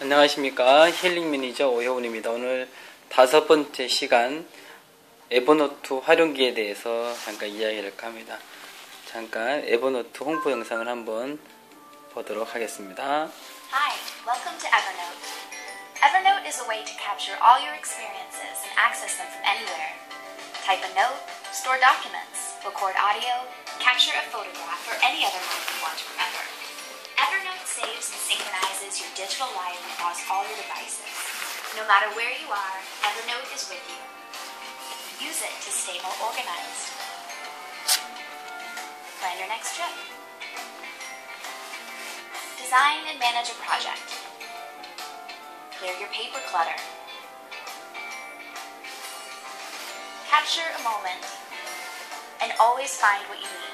안녕하십니까 힐링 매니저 오혜원입니다. 오늘 다섯 번째 시간 에버노트 활용기에 대해서 잠깐 이야기를 합니다. 잠깐 에버노트 홍보 영상을 한번 보도록 하겠습니다. Hi, welcome to Evernote. Evernote is a way to capture all your experiences and access them from anywhere. Type a note, store documents, record audio, capture a photograph, or any other note you want to remember. Evernote saves and synchronizes your digital life across all your devices. No matter where you are, Evernote is with you. Use it to stay more organized. Plan your next trip. Design and manage a project. Clear your paper clutter. Capture a moment and always find what you need.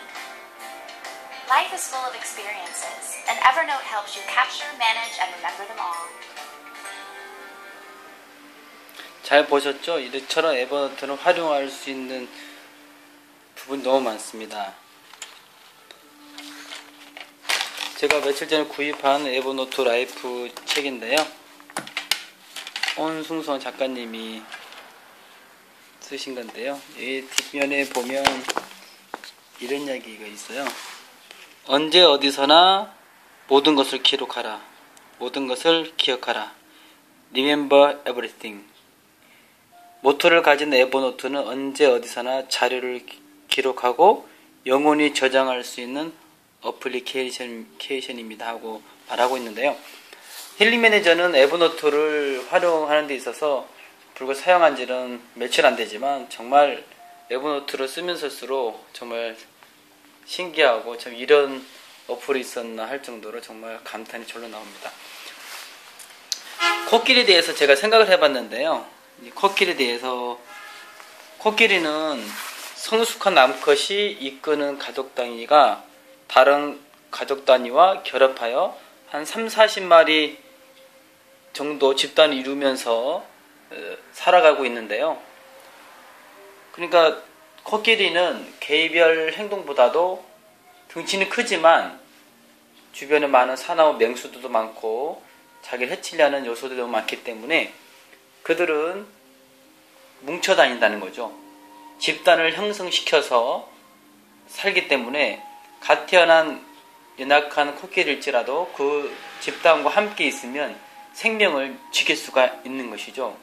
Life is full of experiences, and Evernote helps you capture, manage, and remember them all. 잘 보셨죠? 이처럼 에버노트는 활용할 수 있는 부분 너무 많습니다. 제가 며칠 전에 구입한 에버노트 라이프 책인데요. 온승선 작가님이 쓰신 건데요. 이 뒷면에 보면 이런 이야기가 있어요. 언제 어디서나 모든 것을 기록하라. 모든 것을 기억하라. Remember everything. 모토를 가진 에버노트는 언제 어디서나 자료를 기- 기록하고 영원히 저장할 수 있는 어플리케이션입니다 하고 말하고 있는데요. 힐링 매니저는 에버노트를 활용하는 데 있어서 불과 사용한 지는 며칠 안 되지만 정말 에버노트를 쓰면 쓸수록 정말 신기하고 참 이런 어플이 있었나 할 정도로 정말 감탄이 절로 나옵니다. 코끼리에 대해서 제가 생각을 해봤는데요. 이 코끼리에 대해서 코끼리는 성숙한 암컷이 이끄는 가족 단위가 다른 가족 단위와 결합하여 한 3, 40마리 정도 집단을 이루면서 어, 살아가고 있는데요. 그러니까 코끼리는 개별 행동보다도 등치는 크지만 주변에 많은 사나운 맹수들도 많고 자기를 해치려는 요소들도 많기 때문에 그들은 뭉쳐 다닌다는 거죠. 집단을 형성시켜서 살기 때문에 갓 태어난 연약한 코끼리일지라도 그 집단과 함께 있으면 생명을 지킬 수가 있는 것이죠.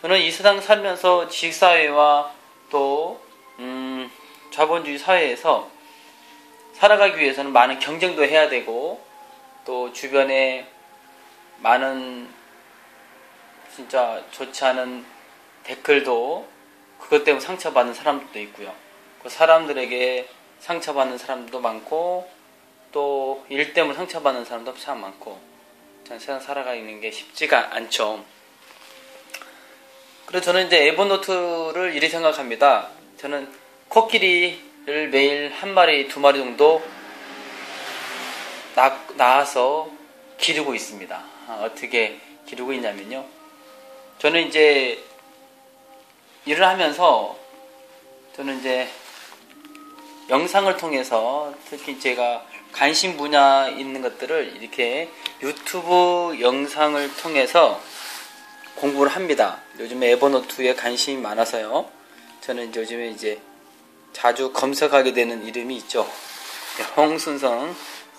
저는 이 세상 살면서 지식사회와 또 음, 자본주의 사회에서 살아가기 위해서는 많은 경쟁도 해야 되고 또 주변에 많은 진짜 좋지 않은 댓글도 그것 때문에 상처받는 사람들도 있고요. 그 사람들에게 상처받는 사람도 많고 또 일 때문에 상처받는 사람도 참 많고 전 세상 살아가는 게 쉽지가 않죠. 그래서 저는 이제 에버노트를 이리 생각합니다. 저는 코끼리를 매일 한 마리, 두 마리 정도 낳, 낳아서 기르고 있습니다. 아, 어떻게 기르고 있냐면요. 저는 이제 일을 하면서 저는 이제 영상을 통해서 특히 제가 관심 분야 있는 것들을 이렇게 유튜브 영상을 통해서 공부를 합니다. 요즘에 에버노트에 관심이 많아서요. 저는 요즘에 이제 자주 검색하게 되는 이름이 있죠. 홍순성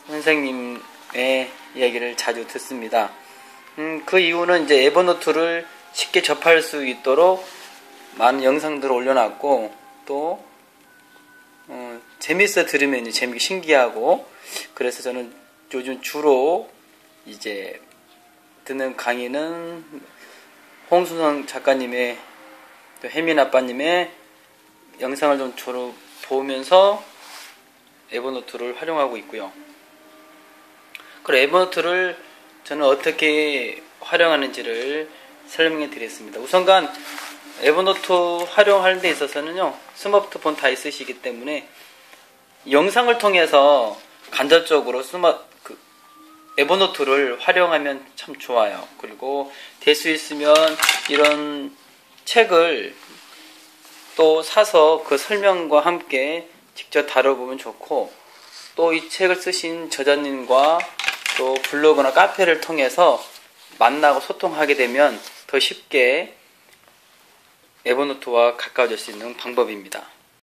선생님의 이야기를 자주 듣습니다. 음, 그 이유는 이제 에버노트를 쉽게 접할 수 있도록 많은 영상들을 올려놨고 또 어, 재밌어 들으면 재밌게 신기하고 그래서 저는 요즘 주로 이제 듣는 강의는 홍순성 작가님의 또 혜민 아빠님의 영상을 좀 주로 보면서 에버노트를 활용하고 있고요. 그리고 에버노트를 저는 어떻게 활용하는지를 설명해 드리겠습니다. 우선간 에버노트 활용하는 데 있어서는요, 스마트폰 다 있으시기 때문에 영상을 통해서 간접적으로 스마, 그, 에버노트를 활용하면 참 좋아요. 그리고 될 수 있으면 이런 책을 또 사서 그 설명과 함께 직접 다뤄보면 좋고 또 이 책을 쓰신 저자님과 또 블로그나 카페를 통해서 만나고 소통하게 되면 더 쉽게 에버노트와 가까워질 수 있는 방법입니다.